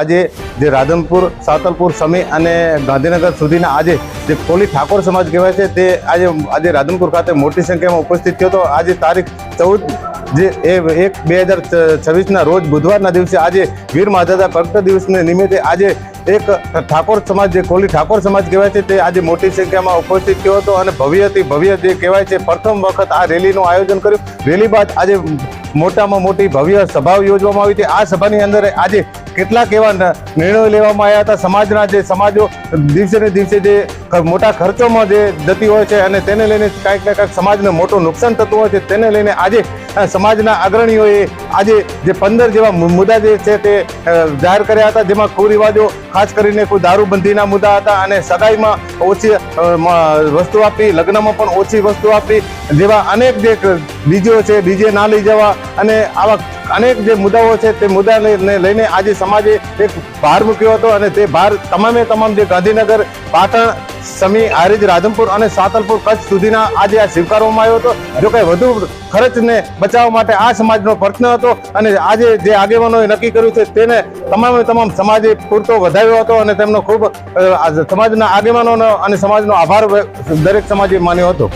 આજે જે રાધનપુર, સાતલપુર, સમી અને ગાંધીનગર સુધીના આજે જે કોલી ઠાકોર સમાજ કહેવાય છે, તે આજે આજે રાધનપુર ખાતે મોટી સંખ્યામાં ઉપસ્થિત થયો હતો. આજે તારીખ ચૌદ જે એ એક બે હજાર છવ્વીસના રોજ બુધવારના દિવસે આજે વીર માધાતા પ્રગટ દિવસને નિમિત્તે આજે એક ઠાકોર સમાજ, જે કોલી ઠાકોર સમાજ કહેવાય છે, તે આજે મોટી સંખ્યામાં ઉપસ્થિત થયો હતો અને ભવ્યથી ભવ્ય જે કહેવાય છે, પ્રથમ વખત આ રેલીનું આયોજન કર્યું. રેલી બાદ આજે મોટામાં મોટી ભવ્ય સભા યોજવામાં આવી હતી. આ સભાની અંદર આજે કેટલાક એવા નિર્ણયો લેવામાં આવ્યા હતા. સમાજના જે સમાજો દિવસે ને દિવસે જે મોટા ખર્ચોમાં જે જતી હોય છે અને તેને લઈને કાંઈક ને કાંઈક સમાજને મોટું નુકસાન થતું હોય છે. તેને લઈને આજે સમાજના અગ્રણીઓએ આજે જે પંદર જેવા મુદ્દા જે છે તે જાહેર કર્યા હતા, જેમાં કુરિવાજો ખાસ કરીને કોઈ દારૂબંધીના મુદ્દા હતા અને સગાઈમાં ઓછી વસ્તુ આપી, લગ્નમાં પણ ઓછી વસ્તુ આપી, જેવા અનેક જે બીજો છે ડીજે ના લઈ જવા અને આવા અનેક જે મુદ્દાઓ છે તે મુદ્દાને લઈને આજે સમાજે એક ભાર મૂક્યો હતો અને તે ભાર તમામે તમામ જે ગાંધીનગર, પાટણ, સમી હારીજ રાધનપુર અને સાતલપુર કચ્છ સુધીના આજે આ સ્વીકારવામાં આવ્યો હતો. જો કે વધુ ખર્ચને બચાવવા માટે આ સમાજનો પ્રશ્ન હતો અને આજે જે આગેવાનોએ નક્કી કર્યું છે તેને તમામે તમામ સમાજે પૂરતો વધાવ્યો હતો અને તેમનો ખૂબ સમાજના આગેવાનોનો અને સમાજનો આભાર દરેક સમાજે માન્યો હતો.